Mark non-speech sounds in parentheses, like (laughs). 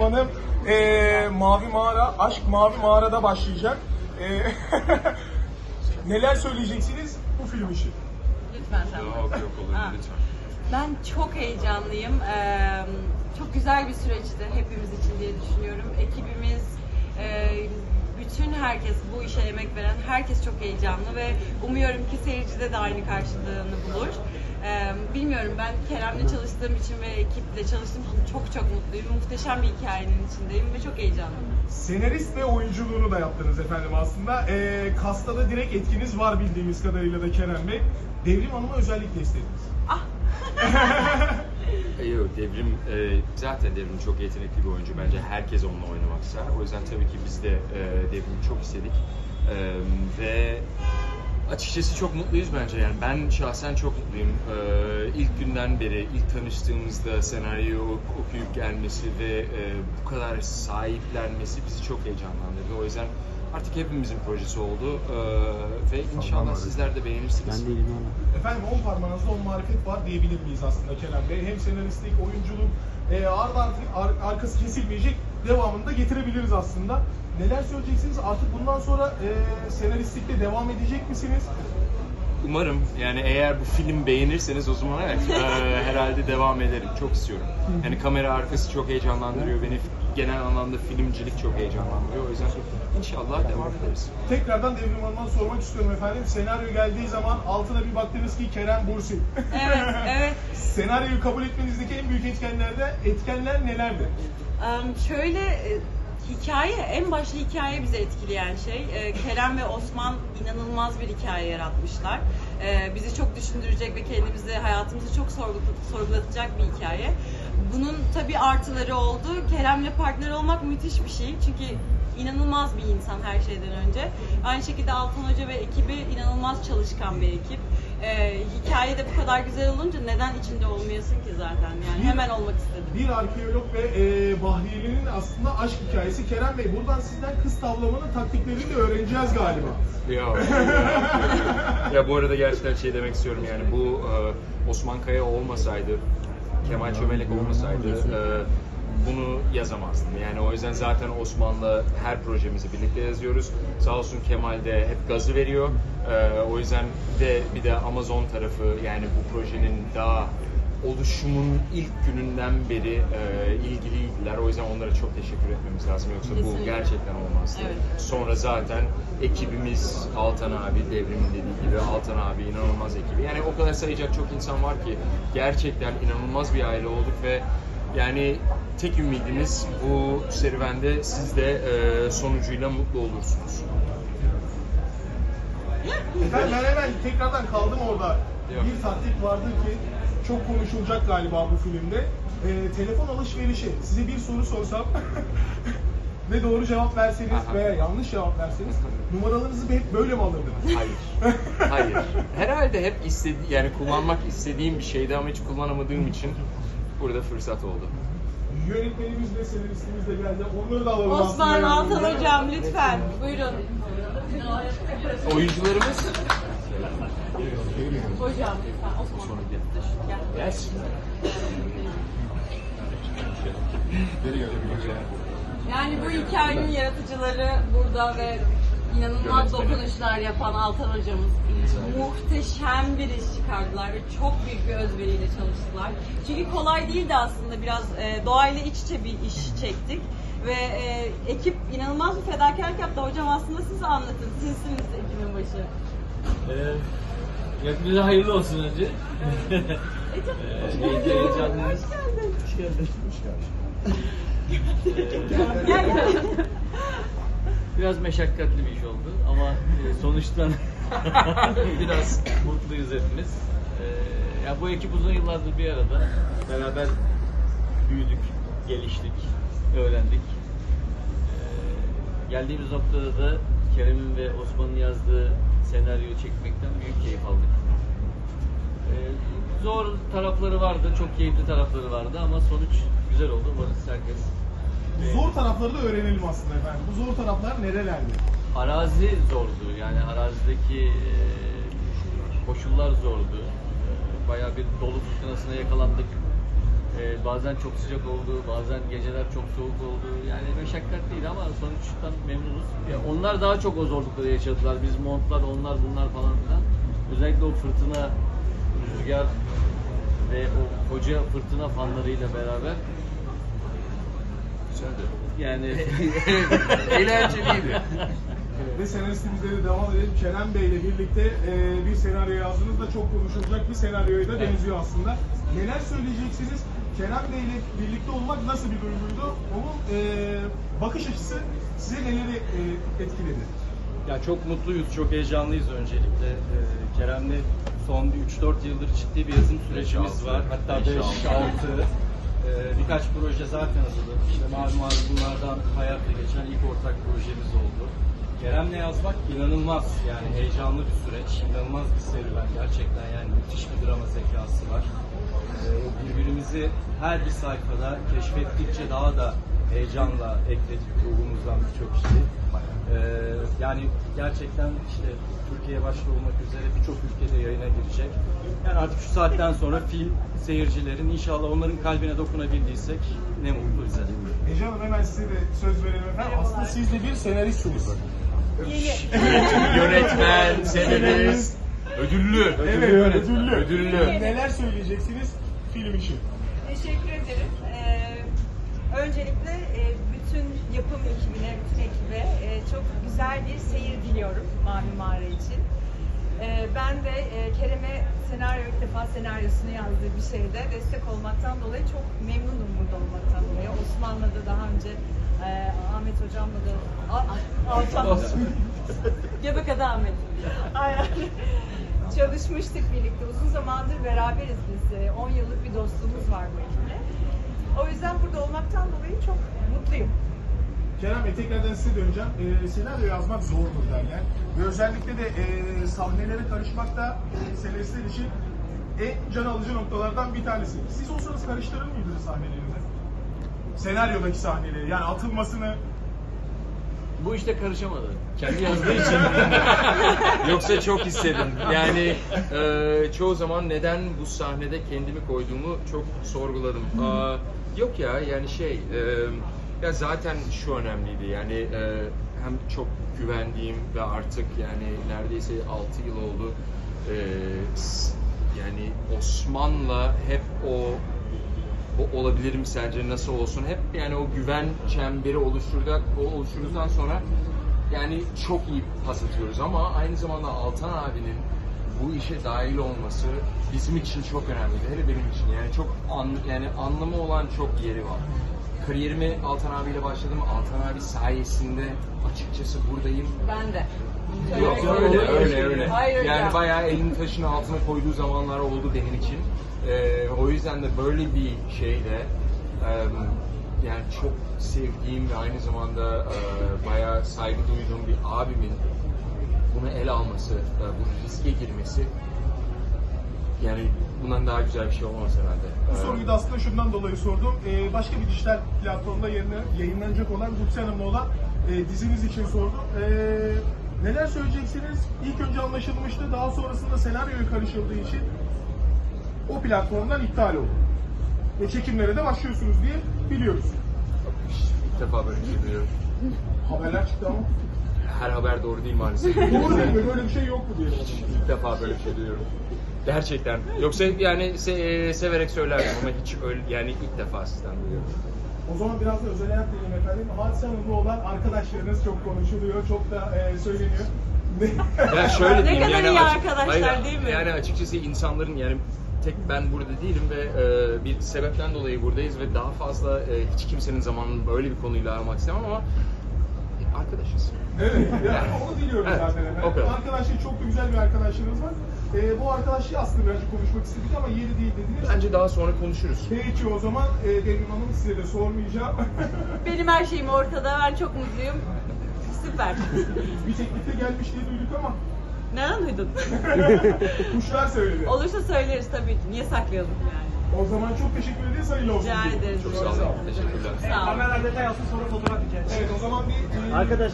Hanım. Ee, Mavi Mağara, Aşk Mavi Mağara'da başlayacak. Ee, (laughs) neler söyleyeceksiniz bu film için? Lütfen sen. Yok yok olur Ha. lütfen. Ben çok heyecanlıyım. Ee, çok güzel bir süreçti hepimiz için diye düşünüyorum. Ekibimiz, e, bütün herkes, bu işe emek veren herkes çok heyecanlı ve umuyorum ki seyircide de aynı karşılığını bulur. Ee, bilmiyorum ben Kerem'le çalıştığım için ve ekiple çalıştığım için çok çok mutluyum. Muhteşem bir hikayenin içindeyim ve çok heyecanlıyım. Senarist ve oyunculuğunu da yaptınız efendim aslında. Ee, kasta da direkt etkiniz var bildiğimiz kadarıyla da Kerem Bey. Devrim Hanım'a özellikle istediniz. Ah! (laughs) Yok Devrim e, zaten Devrim çok yetenekli bir oyuncu. Bence herkes onunla oynamak ister. O yüzden tabii ki biz de e, Devrim'i çok istedik. E, ve açıkçası çok mutluyuz bence. Yani ben şahsen çok mutluyum. E, ilk günden beri, ilk tanıştığımızda senaryo ok- okuyup gelmesi ve e, bu kadar sahiplenmesi bizi çok heyecanlandırdı. O yüzden artık hepimizin projesi oldu. E, ve inşallah sizler de beğenirsiniz. Ben değilim ama. Efendim on parmağınızda on marifet var diyebilir miyiz aslında Kerem Bey? Hem senaristlik, oyunculuk, e, ardı artık ar- arkası kesilmeyecek devamını da getirebiliriz aslında. Neler söyleyeceksiniz? Artık bundan sonra e, senaristlikte devam edecek misiniz? Umarım yani eğer bu film beğenirseniz o zaman evet eee, herhalde devam ederim. Çok istiyorum. Yani kamera arkası çok heyecanlandırıyor beni. Genel anlamda filmcilik çok heyecanlandırıyor. O yüzden inşallah devam ederiz. Tekrardan Devrim Hanım'dan sormak istiyorum efendim. Senaryo geldiği zaman altına bir baktınız ki Kerem Bursin. Evet, evet. (laughs) Senaryoyu kabul etmenizdeki en büyük etkenlerde etkenler nelerdi? Em, şöyle e, hikaye en başta hikaye bizi etkileyen şey. E, Kerem ve Osman inanılmaz bir hikaye yaratmışlar. E, bizi çok düşündürecek ve kendimizi hayatımızı çok sorgulat- sorgulatacak bir hikaye. Bunun tabii artıları oldu. Kerem'le partner olmak müthiş bir şey. Çünkü inanılmaz bir insan her şeyden önce. Aynı şekilde Altan Hoca ve ekibi inanılmaz çalışkan bir ekip. E, hikaye de bu kadar güzel olunca neden içinde olmayasın ki zaten? Yani hemen olmak istedim. Bir arkeolog ve e, Bahriyeli'nin aslında aşk hikayesi. Kerem Bey buradan sizden kız tavlamanın taktiklerini de öğreneceğiz galiba. Ya, ya bu arada gerçekten şey demek istiyorum yani bu e, Osman Kaya olmasaydı, Kemal Çömelek olmasaydı e, bunu yazamazdım. Yani o yüzden zaten Osman'la her projemizi birlikte yazıyoruz. Sağ olsun Kemal de hep gazı veriyor. E, o yüzden de bir de Amazon tarafı yani bu projenin daha oluşumun ilk gününden beri e, ilgiliydiler. O yüzden onlara çok teşekkür etmemiz lazım. Yoksa bu Kesinlikle. gerçekten olmazdı. Evet. Sonra zaten ekibimiz Altan abi, Devrim'in dediği gibi Altan abi inanılmaz ekibi. Yani o kadar sayacak çok insan var ki gerçekten inanılmaz bir aile olduk ve yani tek ümidimiz bu serüvende siz de e, sonucuyla mutlu olursunuz. Efendim ben hemen tekrardan kaldım orada. Yok. Bir taktik vardı ki çok konuşulacak galiba bu filmde. E, telefon alışverişi. Size bir soru sorsam (laughs) ve doğru cevap verseniz Aha. veya yanlış cevap verseniz numaralarınızı hep böyle mi alırdınız? Hayır. Hayır. Herhalde hep istedi yani kullanmak istediğim bir şeydi ama hiç kullanamadığım için burada fırsat oldu. Yönetmenimiz ve senaristimiz de geldi. Onları da alalım Osman. Altan hocam lütfen. Buyurun. Oyuncularımız Hocam lütfen Osman. Sonra gel. Yes. Yani bu hikayenin yaratıcıları burada ve inanılmaz dokunuşlar yapan Altan hocamız. Muhteşem bir iş çıkardılar ve çok büyük bir özveriyle çalıştılar. Çünkü kolay değildi aslında biraz e, doğayla iç içe bir iş çektik. Ve e, ekip inanılmaz bir fedakarlık yaptı. Hocam aslında siz anlatın. Sizsiniz ekibin başı. Ee, hepinize hayırlı olsun önce. E, çok Ee, iyice heyecanlıyız. Hoş geldin. Hoş geldin. Gel gel. Biraz meşakkatli bir iş oldu ama e, sonuçtan (laughs) biraz mutluyuz hepimiz. Ee, ya bu ekip uzun yıllardır bir arada. Beraber büyüdük, geliştik, öğrendik. Ee, geldiğimiz noktada da Kerem'in ve Osman'ın yazdığı senaryoyu çekmekten büyük keyif aldık. Zor tarafları vardı, çok keyifli tarafları vardı ama sonuç güzel oldu. Umarız herkes Zor tarafları da öğrenelim aslında efendim. Bu zor taraflar nerelerde? Arazi zordu. Yani arazideki e, koşullar zordu. E, bayağı bir dolu fırtınasına yakalandık. E, bazen çok sıcak oldu, bazen geceler çok soğuk oldu. Yani meşakkatliydi ama sonuçtan memnunuz. Ya onlar daha çok o zorlukları yaşadılar. Biz montlar, onlar bunlar falan filan. Özellikle o fırtına, rüzgar ve o koca fırtına fanlarıyla beraber Güzeldi. yani (laughs) Eğlenceliydi. Ve senaristimize de devam edelim. Kenan Bey ile birlikte e, bir senaryo yazdınız da çok konuşulacak bir senaryoya da benziyor aslında. Neler söyleyeceksiniz? Kenan Bey ile birlikte olmak nasıl bir duyguydu? Onun e, bakış açısı size neleri e, etkiledi? Ya çok mutluyuz, çok heyecanlıyız öncelikle. Ee, Kerem'le son bir 3-4 yıldır ciddi bir yazım sürecimiz var. Hatta Beş, 5-6. Ee, birkaç proje zaten hazırladık. İşte malum bunlardan hayatta geçen ilk ortak projemiz oldu. Kerem'le yazmak inanılmaz yani heyecanlı bir süreç, inanılmaz bir serüven gerçekten yani müthiş bir drama zekası var. Ee, birbirimizi her bir sayfada keşfettikçe daha da heyecanla ekledik ruhumuzdan birçok şeyi. Ee, yani gerçekten işte Türkiye başta olmak üzere birçok ülkede girecek. Yani artık şu saatten sonra film seyircilerin inşallah onların kalbine dokunabildiysek ne mutlu bize. Ece Hanım hemen size de söz verelim efendim. Aslında siz de bir senaristsiniz. Yeni. (laughs) Yönetmen, senarist, ödüllü. Evet, ödüllü. Ödüllü. Neler söyleyeceksiniz film için? Teşekkür ederim. Ee, öncelikle e, bütün yapım ekibine, bütün ekibe e, çok güzel bir seyir diliyorum Mavi Mağara için. Ee, ben de e, Kerem'e senaryo ilk defa senaryosunu yazdığı bir şeyde destek olmaktan dolayı çok memnunum burada olmaktan dolayı. Osman'la da daha önce e, Ahmet Hocam'la da Altan (laughs) Göbeke'de Ahmet. Aynen. Çalışmıştık birlikte. Uzun zamandır beraberiz biz. Ee, 10 yıllık bir dostluğumuz var bu ekiple. O yüzden burada olmaktan dolayı çok mutluyum. Kerem Bey tekrardan size döneceğim. Ee, senaryo yazmak zordur derler. Ve özellikle de e, sahnelere karışmak da e, senaristler için en can alıcı noktalardan bir tanesi. Siz olsanız karıştırır mıydınız sahnelerinizi? Senaryodaki sahneleri yani atılmasını bu işte karışamadı. Kendi yazdığı için. (laughs) Yoksa çok istedim. Yani e, çoğu zaman neden bu sahnede kendimi koyduğumu çok sorguladım. Aa, yok ya yani şey e, ya zaten şu önemliydi yani e, hem çok güvendiğim ve artık yani neredeyse 6 yıl oldu e, yani Osman'la hep o o olabilir mi sence nasıl olsun hep yani o güven çemberi oluşturduk o oluşturduktan sonra yani çok iyi pas atıyoruz ama aynı zamanda Altan abinin bu işe dahil olması bizim için çok önemliydi. Hele benim için yani çok an, yani anlamı olan çok yeri var. Kariyerime Altan abiyle başladım. Altan abi sayesinde açıkçası buradayım. Ben de. Yok Söylemek öyle öyle öyle. Hayır yani ya. bayağı elini taşın altına koyduğu zamanlar oldu benim için. Ee, o yüzden de böyle bir şeyde em, yani çok sevdiğim ve aynı zamanda e, bayağı saygı duyduğum bir abimin bunu el alması, e, bu riske girmesi yani bundan daha güzel bir şey olmaz herhalde. Bu soruyu da aslında şundan dolayı sordum. Ee, başka bir dijital platformda yayınla- yayınlanacak olan Gupse Hanım'la olan e, diziniz için sordum. Ee, neler söyleyeceksiniz? İlk önce anlaşılmıştı. Daha sonrasında senaryoya karışıldığı için o platformdan iptal oldu. Ve çekimlere de başlıyorsunuz diye biliyoruz. İlk defa böyle bir şey duyuyorum. Haberler çıktı ama. Her haber doğru değil maalesef. Doğru değil mi? Böyle bir şey yok mu diyelim o zaman. İlk defa böyle bir şey duyuyorum. Gerçekten. Yoksa yani se- e, severek söylerdim ama hiç öyle yani ilk defa sizden duyuyorum. O zaman biraz da özel hayat diyelim efendim. Hadise Hanım'la olan arkadaşlarınız çok konuşuluyor, çok da e, söyleniyor. Ya şöyle Ne diyeyim kadar yani iyi açık- arkadaşlar değil mi? Yani açıkçası insanların yani tek ben burada değilim ve e, bir sebepten dolayı buradayız ve daha fazla e, hiç kimsenin zamanını böyle bir konuyla aramak istemem ama arkadaşız. Evet, yani onu diliyorum Evet, zaten efendim. o kadar. Çok da güzel bir arkadaşlığınız var. Ee, bu arkadaşlığı aslında birazcık konuşmak istedik ama yeri değil dediniz. Bence daha sonra konuşuruz. Peki o zaman e, Devrim Hanım size de sormayacağım. (laughs) Benim her şeyim ortada. Ben çok mutluyum. Süper. (laughs) bir teklifte gelmiş diye duyduk ama Nereden duydun? (laughs) kuşlar söyledi. Olursa söyleriz tabii ki. Niye saklayalım yani? O zaman çok teşekkür ederiz. Hayırlı olsun. Rica ederiz. Çok sağ olun. Teşekkürler. Sağ olun. Evet o zaman bir... e, Arkadaşlar